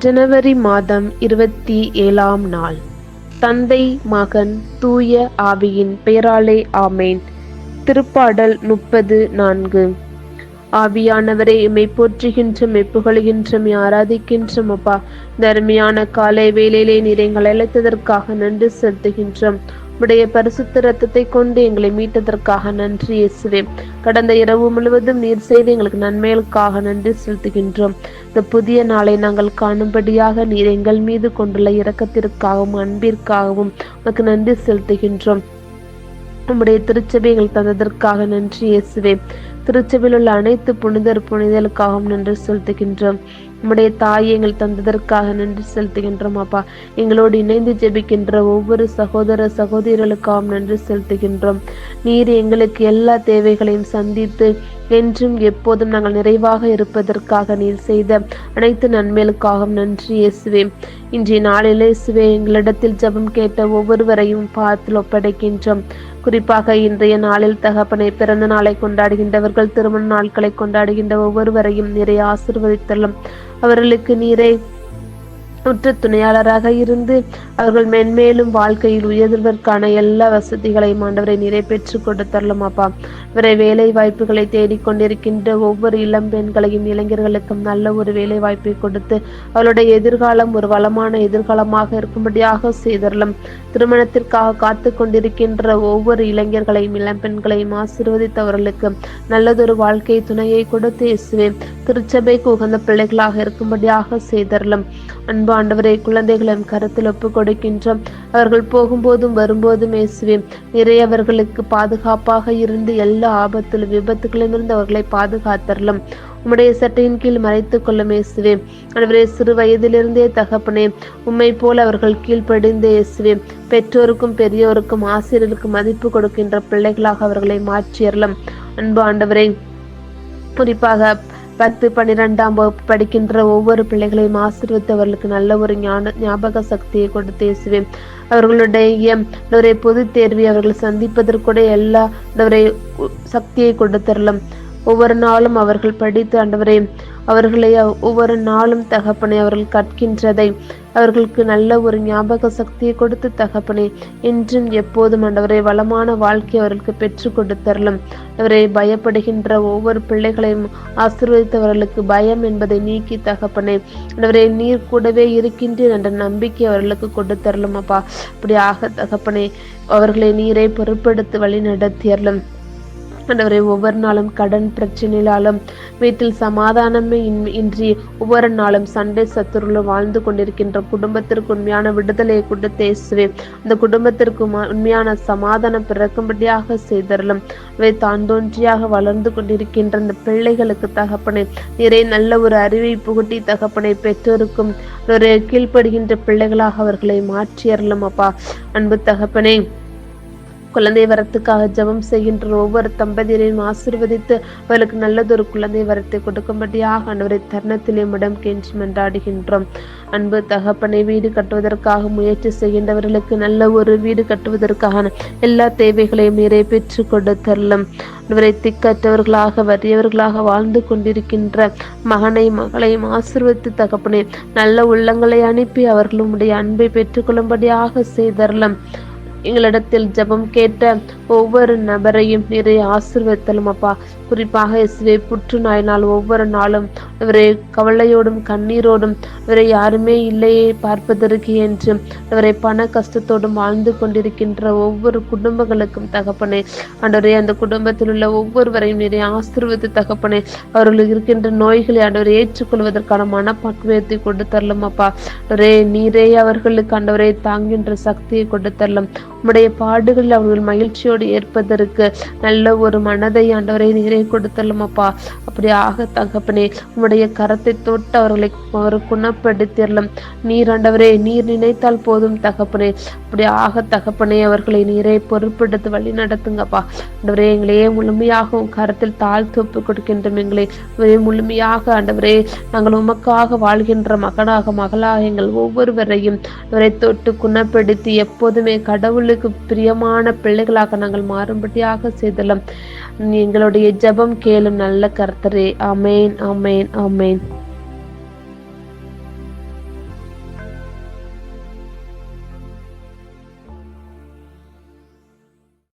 ஜனவரி மாதம் இருபத்தி ஏழாம் நாள். தந்தை மகன் தூய ஆவியின் பெயராலே ஆமேன். திருப்பாடல் முப்பது நான்கு. ஆவியானவரை எம்மை போற்றுகின்றோம் எப்புகழுகின்றோம் ஆராதிக்கின்றோம் அப்பா. தர்மியான காலை வேலையிலே நீர் எங்களை அழைத்ததற்காக நன்றி செலுத்துகின்றோம். உடைய பரிசுத்த ரத்தத்தை கொண்டு எங்களை மீட்டதற்காக நன்றி இயேசுவே. கடந்த இரவு முழுவதும் நீர் செய்து எங்களுக்கு நன்மைகளுக்காக நன்றி செலுத்துகின்றோம். இந்த புதிய நாளை நாங்கள் காணும்படியாக நீர் எங்கள் மீது கொண்டுள்ள இரக்கத்திற்காகவும் அன்பிற்காகவும் உனக்கு நன்றி செலுத்துகின்றோம். உம்முடைய எங்களுக்கு தந்ததற்காக நன்றி இயேசுவே. திருச்சபையில் உள்ள அனைத்து புனிதர் புனிதலுக்காகவும் நன்றி செலுத்துகின்றோம். உம்முடைய தாயை எங்கள் தந்ததற்காக நன்றி செலுத்துகின்றோம் அப்பா. எங்களோடு இணைந்து ஜெபிக்கின்ற ஒவ்வொரு சகோதர சகோதரிகளுக்காகவும் நன்றி செலுத்துகின்றோம். நீர் எங்களுக்கு எல்லா தேவைகளையும் சந்தித்து என்றும் எப்போதும் நாங்கள் நிறைவாக இருப்பதற்காக நீர் செய்த அனைத்து நன்மைகளுக்காகவும் நன்றி இயேசுவே. இன்றைய நாளில் இயேசுவே எங்களிடத்தில் ஜெபம் கேட்ட ஒவ்வொருவரையும் பார்த்து ஒப்படைக்கின்றோம். குறிப்பாக இன்றைய நாளில் தகப்பனை பிறந்த நாளை கொண்டாடுகின்றவர்கள் திருமண நாட்களை கொண்டாடுகின்ற ஒவ்வொருவரையும் நிறைய ஆசிர்வதித்தள்ளும் அவர்களுக்கு நீரை. உற்ற துணையாளராக இருந்து அவர்கள் மென்மேலும் வாழ்க்கையில் உயர்வதற்கான எல்லா வசதிகளையும் ஆண்டவரை நிறை பெற்று கொடுத்தரலும் அப்பா. இவரை வேலை வாய்ப்புகளை தேடிக்கொண்டிருக்கின்ற ஒவ்வொரு இளம் பெண்களையும் இளைஞர்களுக்கும் நல்ல ஒரு வேலை வாய்ப்பை கொடுத்து அவளுடைய எதிர்காலம் ஒரு வளமான எதிர்காலமாக இருக்கும்படியாக செய்தரலும். திருமணத்திற்காக காத்து கொண்டிருக்கின்ற ஒவ்வொரு இளைஞர்களையும் இளம் பெண்களையும் ஆசீர்வதித்தவர்களுக்கு நல்லதொரு வாழ்க்கை துணையை கொடுத்து இயேசுவேன் திருச்சபைக்கு உகந்த பிள்ளைகளாக இருக்கும்படியாக செய்தரலும். அன்பு ஆண்டவரை குழந்தைகளும் கருத்தில் ஒப்பு கொடுக்கின்றோம். அவர்கள் போகும்போதும் வரும்போதும் இயேசுவே நிறைய அவர்களுக்கு பாதுகாப்பாக இருந்து எல்லா ஆபத்திலும் விபத்துகளிலும் இருந்து அவர்களை பாதுகாத்தரலும். உம்முடைய சட்டையின் கீழ் மறைத்துக் கொள்ளும் இயேசுவே. அவரே சிறு வயதிலிருந்தே தகப்பனே உம்மை போல அவர்கள் கீழ்ப்படிந்து இயேசுவே பெற்றோருக்கும் பெரியோருக்கும் ஆசிரியருக்கும் மதிப்பு கொடுக்கின்ற பிள்ளைகளாக அவர்களை மாற்றியறலாம் அன்பு ஆண்டவரை குறிப்பாக பத்து பன்னிரெண்டாம் வகுப்பு படிக்கின்ற ஒவ்வொரு பிள்ளைகளையும் ஆசீர்வதித்தவர்களுக்கு நல்ல ஒரு ஞான ஞாபக சக்தியை கொடுத்து இயேசுவேன் அவர்களுடைய ஒரு பொது தேர்வை அவர்கள் சந்திப்பதற்குடைய எல்லா சக்தியை கொடுத்தரலாம். ஒவ்வொரு நாளும் அவர்கள் படித்து ஆண்டவரை அவர்களை ஒவ்வொரு நாளும் தகப்பனை அவர்கள் கற்கின்றதை அவர்களுக்கு நல்ல ஒரு ஞாபக சக்தியை கொடுத்து தகப்பனே என்றும் எப்போதும் ஆண்டவரை வளமான வாழ்க்கை அவர்களுக்கு பெற்று கொடுத்தரலும். அவரை பயப்படுகின்ற ஒவ்வொரு பிள்ளைகளையும் ஆசீர்வதித்தவர்களுக்கு பயம் என்பதை நீக்கி தகப்பனே. அவரை நீர் கூடவே இருக்கின்றேன் என்ற நம்பிக்கை அவர்களுக்கு கொடுத்தரலும் அப்பா. அப்படியாக தகப்பனே அவர்களை நீரை பொருட்படுத்தி வழி நடத்தியறலும் ஆண்டவரை ஒவ்வொரு நாளும் கடன் பிரச்சனையிலாலும் வீட்டில் சமாதானமே இன்றி ஒவ்வொரு நாளும் சண்டை சத்துருளும் வாழ்ந்து கொண்டிருக்கின்ற குடும்பத்திற்கு உண்மையான விடுதலையை கொண்டு தேசுவேன் அந்த குடும்பத்திற்கு உண்மையான சமாதானம் பிறக்கும்படியாக செய்தரலும் அவை தான் தோன்றியாக வளர்ந்து கொண்டிருக்கின்ற அந்த பிள்ளைகளுக்கு தகப்பனை நிறைய நல்ல ஒரு அறிவை புகுட்டி தகப்பனை பெற்றோருக்கும் ஒரு கீழ்ப்படுகின்ற பிள்ளைகளாக அவர்களை மாற்றியறலும் அப்பா. அன்பு தகப்பனே குழந்தை வரத்துக்காக ஜபம் செய்கின்ற ஒவ்வொரு தம்பதியரையும் ஆசிர்வதித்து அவர்களுக்கு நல்லதொரு குழந்தை வரத்தை கொடுக்கும்படியாக அன்வரை தருணத்திலே மடம் கெஞ்சி மன்றாடுகின்றோம். அன்பு தகப்பனை வீடு கட்டுவதற்காக முயற்சி செய்கின்றவர்களுக்கு நல்ல ஒரு வீடு கட்டுவதற்கான எல்லா தேவைகளையும் நிறைவேற்றி கொடுத்தரலும். இவரை திக்கற்றவர்களாக வறியவர்களாக வாழ்ந்து கொண்டிருக்கின்ற மகனை மகளையும் ஆசிர்வதித்து தகப்பனே நல்ல உள்ளங்களை அனுப்பி அவர்களுடைய அன்பை பெற்றுக்கொள்ளும்படியாக செய்தரலாம். எங்களிடத்தில் ஜபம் கேட்ட ஒவ்வொரு நபரையும் நிறைய ஆசிர்வத்தலும் அப்பா. குறிப்பாக இசுவே புற்றுநோயினால் ஒவ்வொரு நாளும் அவரை கவலையோடும் கண்ணீரோடும் அவரை யாருமே இல்லையே பார்ப்பதற்கு என்று அவரை பண கஷ்டத்தோடும் வாழ்ந்து கொண்டிருக்கின்ற ஒவ்வொரு குடும்பங்களுக்கும் தகப்பனே. அன்றவரே அந்த குடும்பத்தில் உள்ள ஒவ்வொருவரையும் நிறைய ஆசிர்வத்து தகப்பனே அவர்கள் இருக்கின்ற நோய்களை ஆண்டவரை ஏற்றுக்கொள்வதற்கான மனப்பக்குவத்தை கொண்டு தரலும் அப்பா. ஒரே நீரே அவர்களுக்கு ஆண்டவரை தாங்கின்ற சக்தியை கொண்டு தரலாம் உம்முடைய பாடுகளில் அவர்கள் மகிழ்ச்சியோடு ஏற்பதற்கு நல்ல ஒரு மனதை ஆண்டவரை நீரை கொடுத்தலும் அப்படி ஆக தகப்பனே உம்முடைய கரத்தை தொட்டு அவர்களை அவர் குணப்படுத்திடலாம் நீர் ஆண்டவரே நீர் நினைத்தால் போதும் தகப்பனே. அப்படி ஆக தகப்பனே அவர்களை நீரை பொறுப்பெடுத்து வழி நடத்துங்கப்பா ஆண்டவரே எங்களையே முழுமையாக கரத்தில் தாழ்த்து ஒப்பு கொடுக்கின்றோம் எங்களை. முழுமையாக ஆண்டவரே நாங்கள் உமக்காக வாழ்கின்ற மகனாக மகளாக எங்கள் ஒவ்வொருவரையும் அவரை தொட்டு குணப்படுத்தி எப்போதுமே கடவுள் உங்களுக்கு பிரியமான பிள்ளைகளாக நாங்கள் மாறும்படியாக செய்தலாம். எங்களுடைய ஜெபம் கேளும் நல்ல கர்த்தரே. அமேன் அமேன் அமேன்